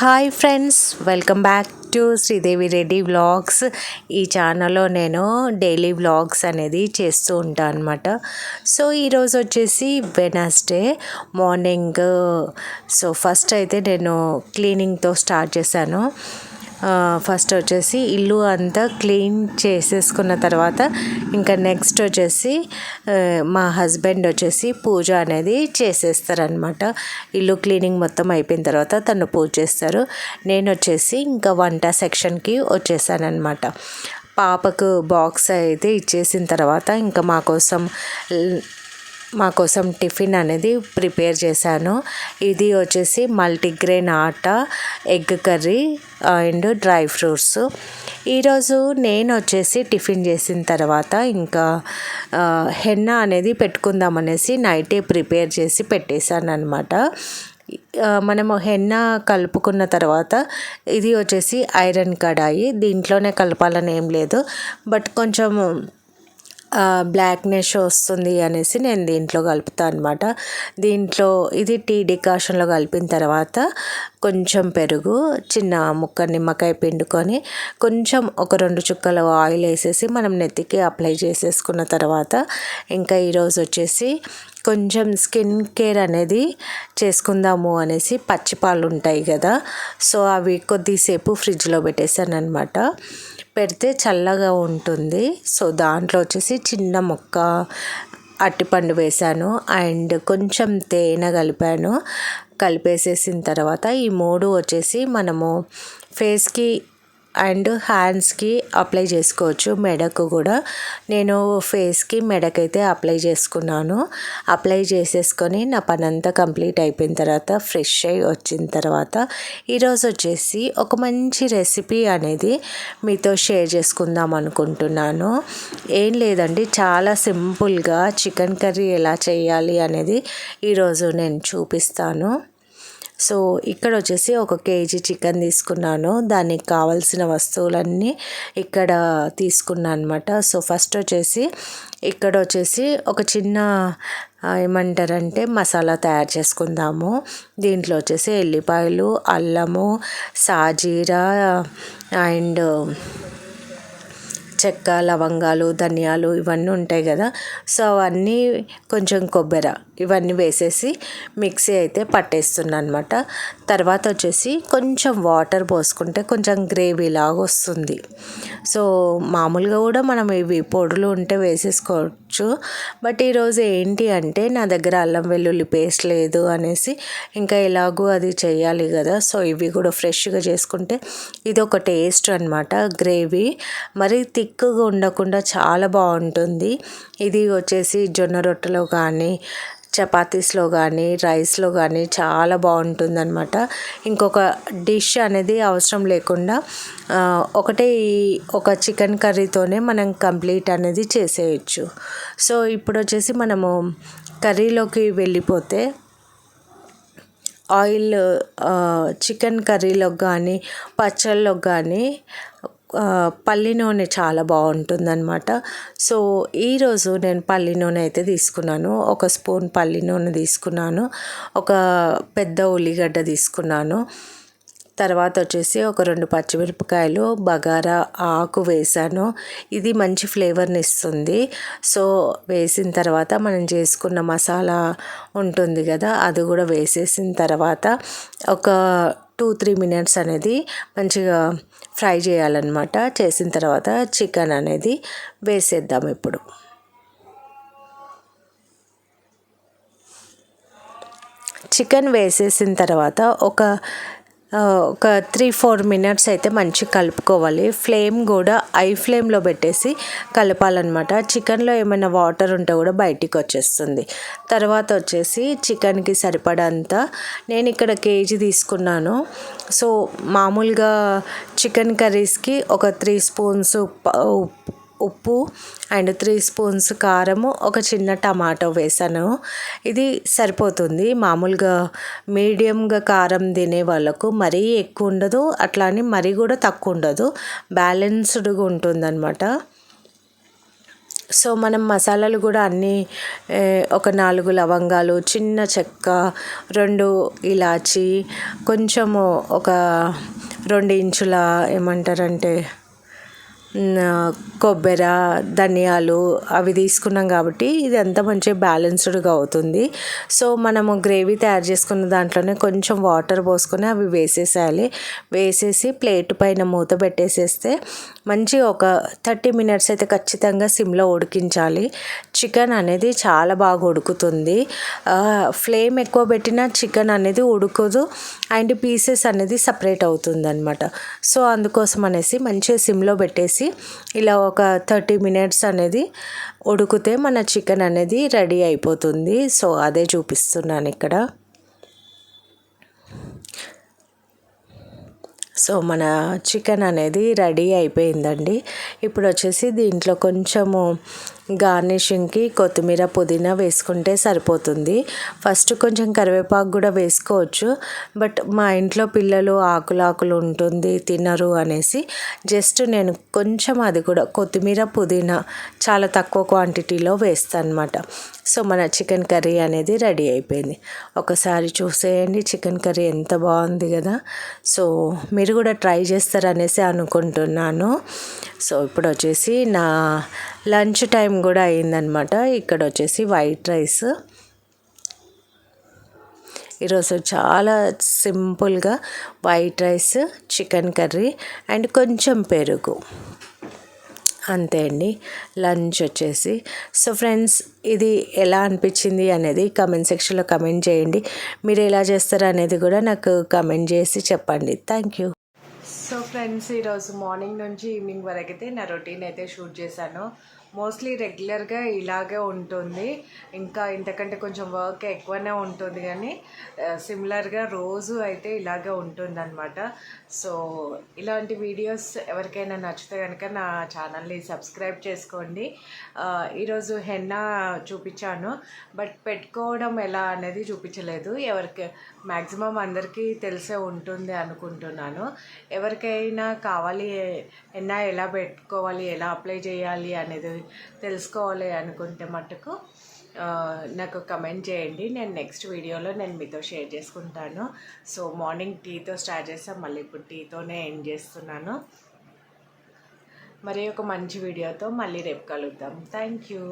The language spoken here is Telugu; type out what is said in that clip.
Hi friends welcome back to Sridevi Reddy vlogs. ఈ ఛానల్లో నేను డైలీ వ్లాగ్స్ అనేది చేస్తూ ఉంటాను అనమాట సో ఈరోజు వచ్చేసి వెనస్డే మార్నింగ్. సో ఫస్ట్ అయితే నేను క్లీనింగ్తో స్టార్ట్ చేశాను. ఫస్ట్ వచ్చేసి ఇల్లు అంతా క్లీన్ చేసేసుకున్న తర్వాత ఇంకా నెక్స్ట్ వచ్చేసి మా హస్బెండ్ వచ్చేసి పూజ అనేది చేసేస్తారనమాట ఇల్లు క్లీనింగ్ మొత్తం అయిపోయిన తర్వాత తను పూజ చేస్తారు. నేను వచ్చేసి ఇంకా వంట సెక్షన్కి వచ్చేసానమాట పాపకు బాక్స్ అయితే ఇచ్చేసిన తర్వాత ఇంకా మా కోసం మా కోసం టిఫిన్ అనేది ప్రిపేర్ చేశాను. ఇది వచ్చేసి multigrain atta egg curry and dry fruits. ఈరోజు నేను వచ్చేసి టిఫిన్ చేసిన తర్వాత ఇంకా హెన్న అనేది పెట్టుకుందాం అనేసి నైటే ప్రిపేర్ చేసి పెట్టేశాను అనమాట మనము హెన్న కలుపుకున్న తర్వాత ఇది వచ్చేసి ఐరన్ కడాయి. దీంట్లోనే కలపాలని ఏం లేదు. బట్ కొంచెం బ్లాక్నెస్ వస్తుంది అనేసి నేను దీంట్లో కలుపుతాను అనమాట దీంట్లో ఇది టీ డికాషన్లో కలిపిన తర్వాత కొంచెం పెరుగు చిన్న ముక్క నిమ్మకాయ పిండుకొని కొంచెం ఒక రెండు చుక్కల ఆయిల్ వేసేసి మనం నెత్తికి అప్లై చేసేసుకున్న తర్వాత ఇంకా ఈరోజు వచ్చేసి కొంచెం స్కిన్ కేర్ అనేది చేసుకుందాము అనేసి పచ్చిపాలు ఉంటాయి కదా. సో అవి కొద్దిసేపు ఫ్రిడ్జ్లో పెట్టేశాను అనమాట పెడితే చల్లగా ఉంటుంది. సో దాంట్లో వచ్చేసి చిన్న మొక్క అట్టిపండు వేశాను. అండ్ కొంచెం తేనె కలిపాను. కలిపేసేసిన తర్వాత ఈ మూడు వచ్చేసి మనము ఫేస్కి అండ్ హ్యాండ్స్కి అప్లై చేసుకోవచ్చు మెడకు కూడా. నేను ఫేస్కి మెడకైతే అప్లై చేసుకున్నాను. అప్లై చేసేసుకొని నా పని అంతా కంప్లీట్ అయిపోయిన తర్వాత ఫ్రెష్ అయి వచ్చిన తర్వాత ఈరోజు వచ్చేసి ఒక మంచి రెసిపీ అనేది మీతో షేర్ చేసుకుందాం అనుకుంటున్నాను. ఏం లేదండి చాలా సింపుల్గా చికెన్ కర్రీ ఎలా చేయాలి అనేది ఈరోజు నేను చూపిస్తాను. సో ఇక్కడ వచ్చేసి ఒక కేజీ చికెన్ తీసుకున్నాను. దానికి కావాల్సిన వస్తువులన్నీ ఇక్కడ తీసుకున్నాను అనమాట సో ఫస్ట్ వచ్చేసి ఇక్కడ వచ్చేసి ఒక చిన్న ఏమంటారంటే మసాలా తయారు చేసుకుందాము. దీంట్లో వచ్చేసి ఎల్లిపాయలు అల్లము సాజీరా అండ్ చెక్క లవంగాలు ధనియాలు ఇవన్నీ ఉంటాయి కదా. సో అవన్నీ కొంచెం కొబ్బరి ఇవన్నీ వేసేసి మిక్సీ అయితే పట్టేస్తున్నాను అనమాట తర్వాత వచ్చేసి కొంచెం వాటర్ పోసుకుంటే కొంచెం గ్రేవీ లాగా వస్తుంది. సో మామూలుగా కూడా మనం ఇవి పొడులు ఉంటే వేసేసుకో అనుకోవచ్చు బట్ ఈరోజు ఏంటి అంటే నా దగ్గర అల్లం వెల్లుల్లి పేస్ట్ లేదు అనేసి ఇంకా ఎలాగో అది చేయాలి కదా. సో ఇవి కూడా ఫ్రెష్గా చేసుకుంటే ఇది ఒక టేస్ట్ అనమాట గ్రేవీ. మరి థిక్గా ఉండకుండా చాలా బాగుంటుంది. ఇది వచ్చేసి జొన్న రొట్టెలో కానీ చపాతీస్లో కానీ రైస్లో కానీ చాలా బాగుంటుందన్నమాట. ఇంకొక డిష్ అనేది అవసరం లేకుండా ఒకటే ఒక చికెన్ కర్రీతోనే మనం కంప్లీట్ అనేది చేసేయచ్చు. సో ఇప్పుడు వచ్చేసి మనము కర్రీలోకి వెళ్ళిపోతే ఆయిల్ చికెన్ కర్రీలోకి కానీ పచ్చళ్ళలోకి కానీ పల్లి నూనె చాలా బాగుంటుందన్నమాట. సో ఈరోజు నేను పల్లి నూనె అయితే తీసుకున్నాను. ఒక స్పూన్ పల్లి నూనె తీసుకున్నాను. ఒక పెద్ద ఉల్లిగడ్డ తీసుకున్నాను. తర్వాత వచ్చేసి ఒక రెండు పచ్చిమిరపకాయలు బగారా ఆకు వేసాను. ఇది మంచి ఫ్లేవర్ని ఇస్తుంది. సో వేసిన తర్వాత మనం చేసుకున్న మసాలా ఉంటుంది కదా అది కూడా వేసేసిన తర్వాత ఒక టూ త్రీ మినిట్స్ అనేది మంచిగా ఫ్రై చేయాలన్నమాట. చేసిన తర్వాత చికెన్ అనేది వేసేద్దాం ఇప్పుడు. చికెన్ వేసేసిన తర్వాత ఒక ఒక త్రీ ఫోర్ మినిట్స్ అయితే మంచిగా కలుపుకోవాలి. ఫ్లేమ్ కూడా ఐ ఫ్లేమ్లో పెట్టేసి కలపాలన్నమాట. చికెన్లో ఏమైనా వాటర్ ఉంటే కూడా బయటికి వచ్చేస్తుంది. తర్వాత వచ్చేసి చికెన్కి సరిపడంత నేను ఇక్కడ కేజీ తీసుకున్నాను. సో మామూలుగా చికెన్ కర్రీస్కి ఒక త్రీ స్పూన్స్ ఉప్పు అండ్ త్రీ స్పూన్స్ కారము ఒక చిన్న టమాటో వేసాను. ఇది సరిపోతుంది. మామూలుగా మీడియంగా కారం తినే వాళ్ళకు మరీ ఎక్కువ ఉండదు అట్లా అని మరీ కూడా తక్కువ ఉండదు. బ్యాలెన్స్డ్గా ఉంటుందన్నమాట. సో మనం మసాలాలు కూడా అన్నీ ఒక నాలుగు లవంగాలు చిన్న చెక్క రెండు ఇలాచి కొంచెము ఒక రెండు ఇంచుల ఏమంటారంటే కొబ్బరి ధనియాలు అవి తీసుకున్నాం కాబట్టి ఇది అంతా మంచిగా బ్యాలెన్స్డ్గా అవుతుంది. సో మనము గ్రేవీ తయారు చేసుకున్న దాంట్లోనే కొంచెం వాటర్ పోసుకొని అవి వేసేసేయాలి. వేసేసి ప్లేట్ పైన మూత పెట్టేసేస్తే మంచి ఒక థర్టీ మినిట్స్ అయితే ఖచ్చితంగా సిమ్లో ఉడికించాలి. చికెన్ అనేది చాలా బాగా ఉడుకుతుంది. ఫ్లేమ్ ఎక్కువ పెట్టినా చికెన్ అనేది ఉడకదు. అండ్ పీసెస్ అనేది సపరేట్ అవుతుంది అనమాట సో అందుకోసం అనేసి మంచిగా సిమ్లో పెట్టేసి ఇలా ఒక థర్టీ మినిట్స్ అనేది ఉడికితే మన చికెన్ అనేది రెడీ అయిపోతుంది. సో అదే చూపిస్తున్నాను ఇక్కడ. సో మన చికెన్ అనేది రెడీ అయిపోయిందండి. ఇప్పుడు వచ్చేసి దీంట్లో కొంచెము గార్నిషింగ్కి కొత్తిమీర పుదీనా వేసుకుంటే సరిపోతుంది. ఫస్ట్ కొంచెం కరివేపాకు కూడా వేసుకోవచ్చు. బట్ మా ఇంట్లో పిల్లలు ఆకులు ఆకులు ఉంటుంది తినరు అనేసి జస్ట్ నేను కొంచెం అది కూడా కొత్తిమీర పుదీనా చాలా తక్కువ క్వాంటిటీలో వేస్తాను అనమాట సో మన చికెన్ కర్రీ అనేది రెడీ అయిపోయింది. ఒకసారి చూసేయండి చికెన్ కర్రీ ఎంత బాగుంది కదా. సో మీరు కూడా ట్రై చేస్తారనేసి అనుకుంటున్నాను. సో ఇప్పుడు వచ్చేసి నా లంచ్ టైం కూడా అయిందనమాట. ఇక్కడ వచ్చేసి వైట్ రైస్. ఈరోజు చాలా సింపుల్గా white rice chicken curry and కొంచెం పెరుగు. అంతే అండి. లంచ్ వచ్చేసి. సో ఫ్రెండ్స్ ఇది ఎలా అనిపించింది అనేది కమెంట్ సెక్షన్లో కమెంట్ చేయండి. మీరు ఎలా చేస్తారు అనేది కూడా నాకు కమెంట్ చేసి చెప్పండి. Thank you. సో ఫ్రెండ్స్ ఈరోజు మార్నింగ్ నుంచి ఈవినింగ్ వరకు అయితే నా రొటీన్ అయితే షూట్ చేశాను. మోస్ట్లీ రెగ్యులర్గా ఇలాగే ఉంటుంది. ఇంకా ఇంతకంటే కొంచెం వర్క్ ఎక్కువనే ఉంటుంది కానీ సిమిలర్గా రోజు అయితే ఇలాగే ఉంటుంది అనమాట సో ఇలాంటి వీడియోస్ ఎవరికైనా నచ్చితే కనుక నా ఛానల్ని సబ్స్క్రైబ్ చేసుకోండి. ఈరోజు హెన్నా చూపించాను. బట్ పెట్టుకోవడం ఎలా అనేది చూపించలేదు. ఎవరికి మ్యాక్సిమం అందరికీ తెలిసే ఉంటుంది అనుకుంటున్నాను. ఎవరికైనా కావాలి హెన్నా ఎలా పెట్టుకోవాలి ఎలా అప్లై చేయాలి అనేది తెలుసుకోవాలి అనుకుంటే మటుకు నాకు కమెంట్ చేయండి. నేను నెక్స్ట్ వీడియోలో నేను మీతో షేర్ చేసుకుంటాను. సో మార్నింగ్ టీతో స్టార్ట్ చేస్తాం మళ్ళీ ఇప్పుడు టీతోనే ఎండ్ చేస్తున్నాను. మరి ఒక మంచి వీడియోతో మళ్ళీ రేపు కలుద్దాం. Thank you